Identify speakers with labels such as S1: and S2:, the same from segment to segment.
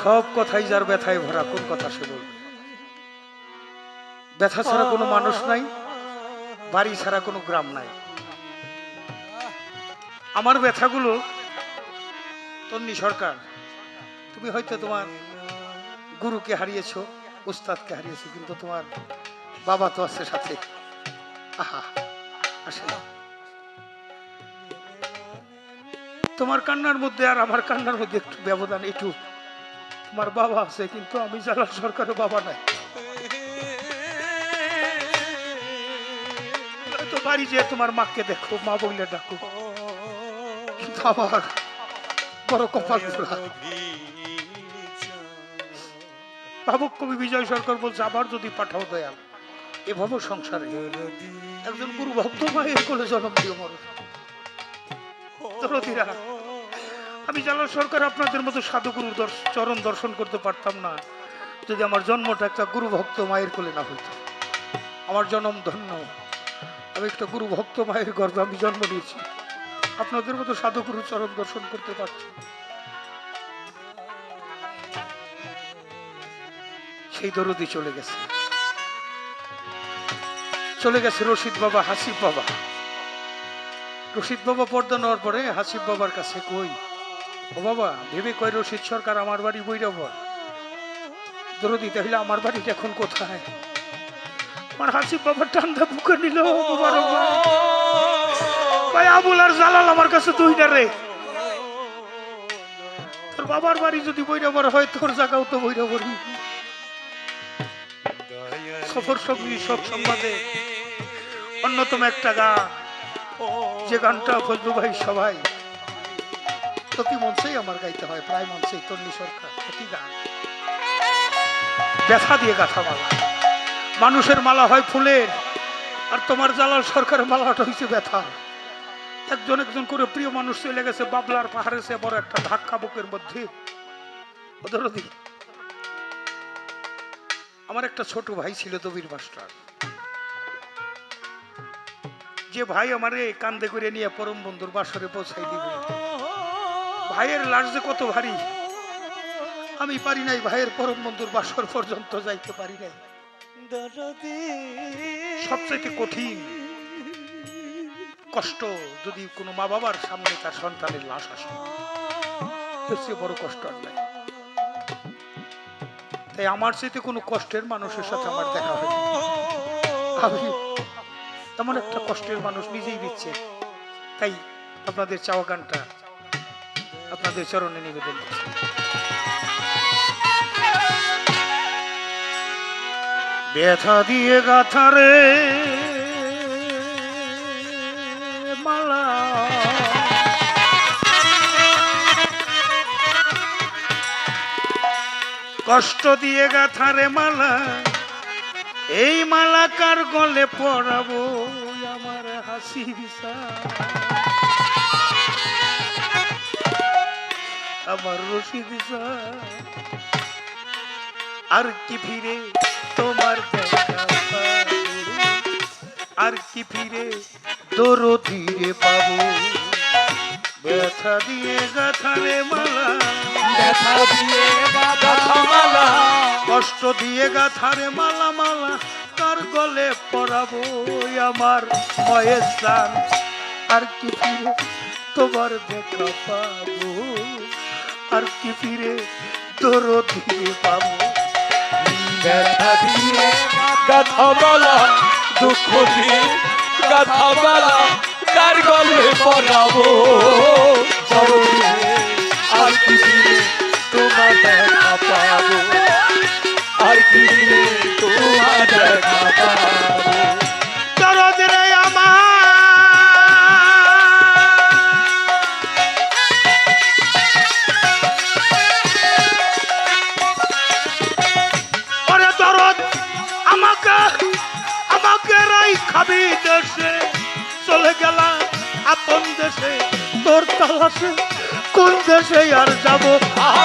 S1: সব কথাই যার ব্যথায় ভরা, কোন কথা সে বলবে? ব্যথা ছাড়া কোনো মানুষ নাই, বাড়ি ছাড়া কোনো গ্রাম নাই। আমার ব্যথাগুলো তন্নি সরকার, তুমি হয়তো তোমার গুরুকে হারিয়েছো, উস্তাদকে হারিয়েছো, কিন্তু তোমার বাবা তো আছে সাথে। আহা আসে। তোমার কান্নার মধ্যে আর আমার কান্নার মধ্যে একটু ব্যবধান, একটু তোমার বাবা আছে, কিন্তু আমি জালাল সরকারের বাবা নাই। তো বাড়ি যেয়ে তোমার মাকে দেখো, মা বললে ডাকো। আমার বড় কপাল ভাবুক কবি বিজয় সরকার বলছে আবার যদি পাঠাও দয়াল, এভাবে সংসারে একজন গুরু ভক্ত মায়ের কোলে দিও মর দরদিরা আমি জালাল সরকার আপনাদের মতো সাধুগুরুর চরণ দর্শন করতে পারতাম না। যদি আমার জন্মটা একটা গুরু ভক্ত মায়ের কোলে না হইত। আমার জন্ম ধন্য। আমি একটা গুরু ভক্ত মায়ের গর্ভে আমি জন্ম নিয়েছি। আপনাদের মতো সাধুগুরু চরণ দর্শন করতে পারছি সেই দরদি চলে গেছে। চলে গেছে রশিদ বাবা হাসিফ বাবা। রশিদ বাবা পর্দা নেওয়ার পরে হাসিফ বাবার কাছে কই? ও বাবা, ভেবে কই রশিদ সরকার আমার বাড়ি বইরাব দরদি, তাহলে আমার বাড়িটা এখন কোথায়? আমার হাসিব বাবার টান্দা বুকে নিল ভাই, আবুল আর জালাল আমার কাছে তুই না রে। তোর বাবার বাড়ি যদি বৈরাবর হয়, তোর জায়গাও তো বৈরাবরই সফর সঙ্গী সব সংবাদে। অন্যতম একটা গান। যে গানটা ফজলু ভাই, সবাই। প্রতি মঞ্চেই আমার গাইতে হয়, প্রায় মঞ্চেই, তন্নি সরকার, প্রতি গান। ব্যথা দিয়ে গাথা মালা। মানুষের মালা হয় ফুলের, আর তোমার জালাল সরকারের মালাটা হয়েছে ব্যথা। একজন একজন করে প্রিয় মানুষ চলে গেছে, বাবলার পাহাড়ে সে বড় একটা ধাক্কা বুকের মধ্যে। আমার একটা ছোট ভাই ছিল দবির মাস্টার। যে ভাই আমারে কান্দে করে নিয়ে পরম বন্ধুর বাসরে পৌঁছাই দিবে। ভাইয়ের লাশ যে কত ভারী? আমি পারি নাই ভাইয়ের পরম বন্ধুর বাসর পর্যন্ত যাইতে পারি নাই। সবচাইতে কঠিন কষ্ট যদি কোনো মা বাবার সামনে তার সন্তানের লাশ আসে এর চেয়ে বড় কষ্ট আর নাই। তাই আমার চাইতে কোনো কষ্টের মানুষের সাথে আমার দেখা হয় আমি এমন একটা কষ্টের মানুষ নিজেই দিচ্ছে তাই আপনাদের চাওয়া গানটা আপনাদের চরণে নিবেদন করছি। ব্যথা দিয়ে গাথারে মালা। কষ্ট দিয়ে গাথারে মালা। এই মালা কার গলে পরাবো আমার হাসি বিসা আমার রশি দিশা আর কি ফিরে তোমার আর কি ফিরে দরো ধীরে পাবো? ব্যথা দিয়ে গাথারে মালা।
S2: ব্যথা দিয়ে গাথা মালা।
S1: কষ্ট দিয়ে গাথারে মালা মালা। তার গলে পরাবো আমার ময়ের আর কি ফিরে তোমার দেখা পাবো? আর কি ফিরে তোর ধীরে পাবো?
S2: ব্যথা দিয়ে মালা দুঃখ দিয়ে মালা কার গলে পড়াবো? আর কি তোমার দেখা পাবো? আর কি তোমার দেখা পাবো?
S1: তালাশে কোন দেশে আর যাব?
S2: আমার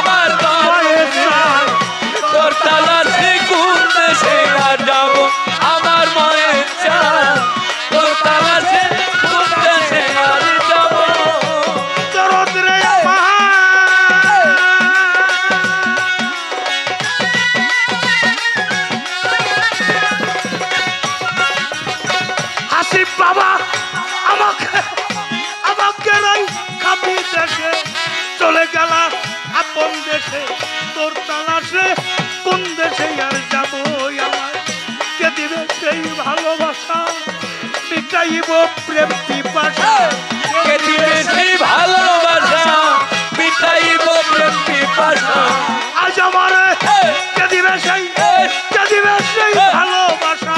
S2: দেশে তোর তালাশে কোন দেশে আর যাব
S1: আমার কে দিবে সেই ভালোবাসা? মিটাইব প্রেম পিপাসা।
S2: কে দিবে সেই ভালোবাসা? মিটাইব প্রেম পিপাসা।
S1: আজ আমার কে দিবে সেই কে দিবে সেই ভালোবাসা?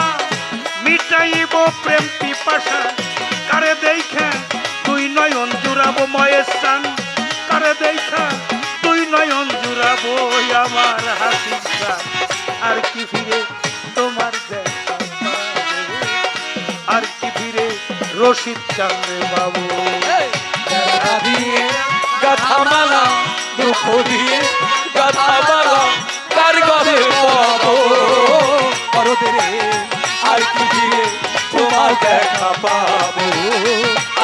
S1: মিটাইব প্রেম পিপাসা। রশিদ চান্দ্রে বাবু।
S2: দিয়ে গাথা মালা দুঃখ দিয়ে গাথা মালা তার গলে পাবো? পরদের আর কি ফিরে তোমার দেখা পাবো?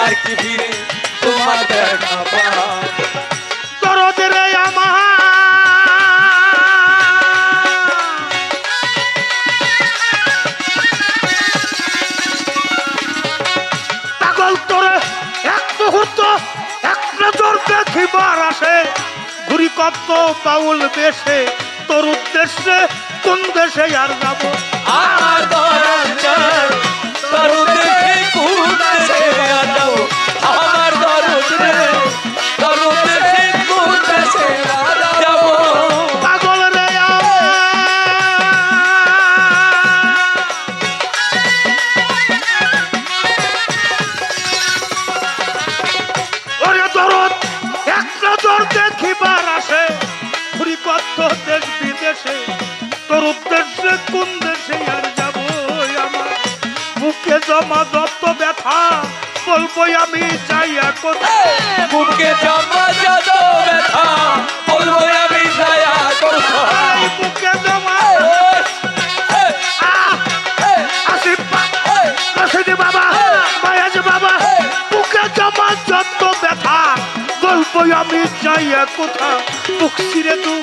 S2: আর কি ফিরে তোমার দেখা পাবো?
S1: নজর দেখিবার আসে। ঘুরি কত পাউল দেশে তোর উদ্দেশ্যে কোন দেশে আর যাব?
S2: আমার চাই তোর উদ্দেশ্যে কোন দেশে আর আমার কোন দেশে
S1: আর যাব আমার? বুকে জমা যত ব্যথা বলব আমি কোথায়?
S2: বুকে জমা যত ব্যথা বলব আমি ছায়া কোথায়?
S1: বুকে জমা। বাবা মায়াজ বাবা বুকে জমা যত ব্যথা গল্প আমি চাইয়া কোথা বুক ছিঁড়ে দু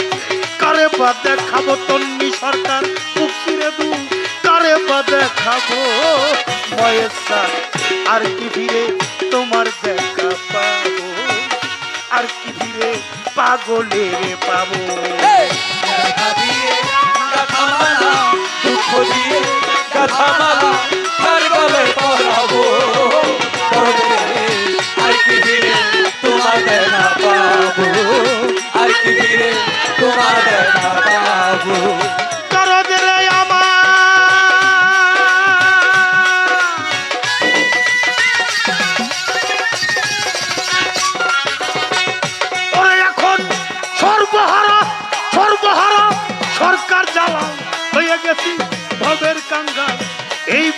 S1: কারে বা দেখাবো তন্নি সরকার? দেখাবো বয়সা আর কি ফিরে তোমার দেখা পাবো? আর কি ফিরে পাগলের পাবো?
S2: ব্যথা দিয়ে গাথা মালা দুঃখ দিয়ে গাথা মালা তার গলে পরাবো। আর কি ফিরে তোমার দেখা পাবো? আর কি ফিরে তোমার দেখা পাবো?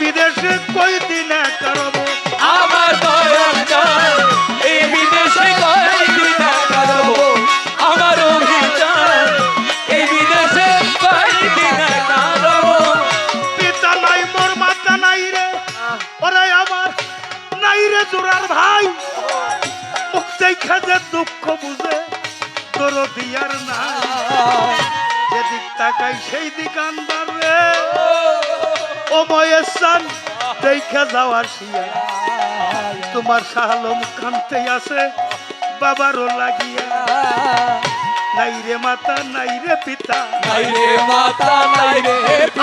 S1: বিদেশে কই দিনে কারব? ময়েসান দেখা যাওয়ার শিয়া তোমার শাহালম কান্তে আছে বাবারও লাগিয়া। নাই রে মাতা নাই রে পিতা।
S2: নাই রে মাতা নাই রে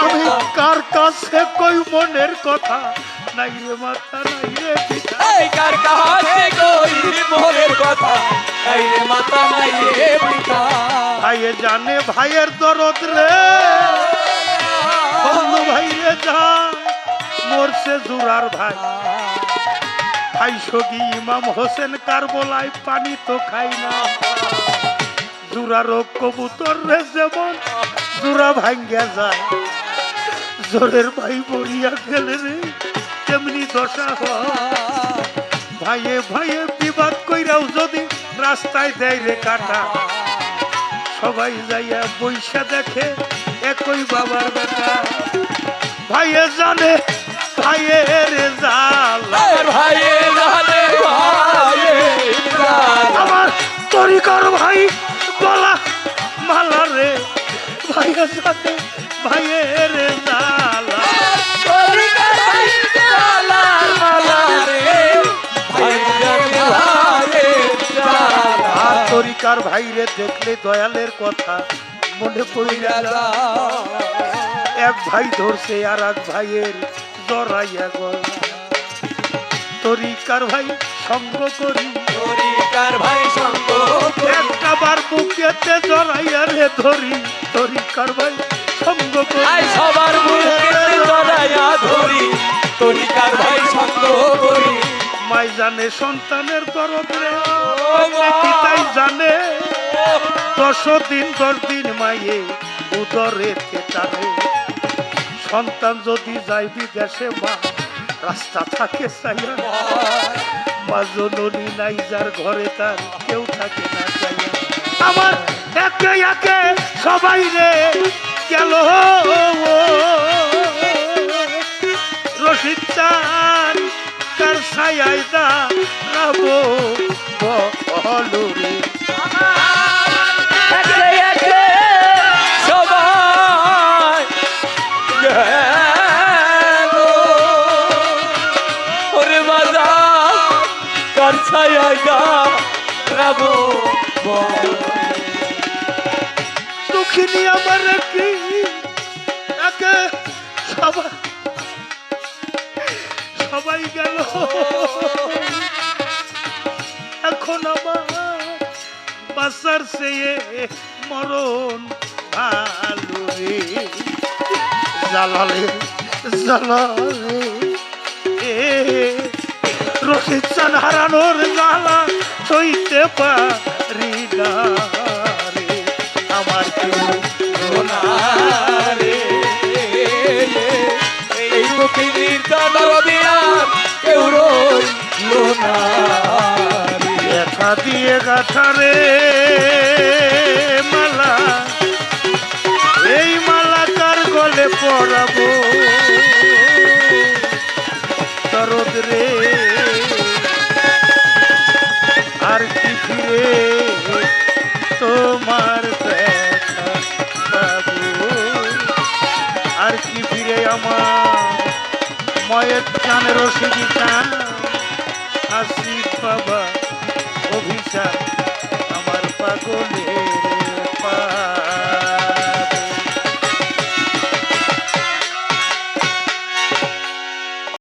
S1: আমি কার কাছে কই মনের কথা? নাই রে মাতা নাই রে পিতা।
S2: এই কার কাছে কই মোহরের কথা? নাই রে মাতা নাই রে পিতা।
S1: ভাইয়ে জানে ভাইয়ের দরদ রে। বন্ধু ভাই রে যা। মরছে জুরার ভাই। ভাই সগি ইমাম হোসেন কারবলায় পানি তো খাই না। জুরারও কবুতর রে যেমন জুরা ভাঙ্গা যায়। জোরের ভাই বরিয়া গেলে রে তেমনি দশা ভাইয়ে ভাইয়ে বিবাদ কইরাও যদি রাস্তায় দেয় রে কাটা। সবাই যাইয়া বৈশা দেখে একই বাবার বেটা। ভাইয়ে জানে ভাইয়ে রে জাল।
S2: আমার ভাইয়ে জানে ভাইয়ে জানে
S1: আমার তরিকর ভাই গলা মালা রে। ভাইয়ে জানে ভাইয়ে রে জাল
S2: ভাই জানে ভাইয়ে জানে
S1: আর তরিকর তরিকার ভাইরে দেখলে দয়ালের কথা মনে পড়িয়া এক ভাই ধরছে আর এক ভাইয়ের জড়াইয়া গলা তরিকার ভাই সঙ্গ করি?
S2: তরিকার ভাই সঙ্গ
S1: একটা বার বুকেতে জড়াইয়া রে ধরি। তরিকার ভাই সঙ্গ করি?
S2: সবার বুকেতে জড়াইয়া ধরি। তরিকার ভাই সঙ্গ করি?
S1: মাই জানে সন্তানের দরদ রে। পিতাই জানে। দশ দিন দশ দিন মাইয়ে উদরে টানে সন্তান যদি যাই বিদেশে মা, রাস্তা থাকে জননী নাই যার ঘরে, তার কেউ থাকে না আমার একে একে সবাই রে গেল। রশিদ চান দা রাবো বলো রে। বাসার চেয়ে মরণ ভালো রে। জালালে জালালে। রশিদ চান হারানোর জ্বালা সইতে পারি না রে। আমার কেউ
S2: এই পৃথিবীর কেউ না। রে।
S1: দেখা দিয়ে গাথা রে মালা। এই মালা কার গলে পরাবো? দরদ রে। আর কি ফিরে তোমার আর কি ফিরে আমার ময়ের চানের চান রসিদি চান Sir.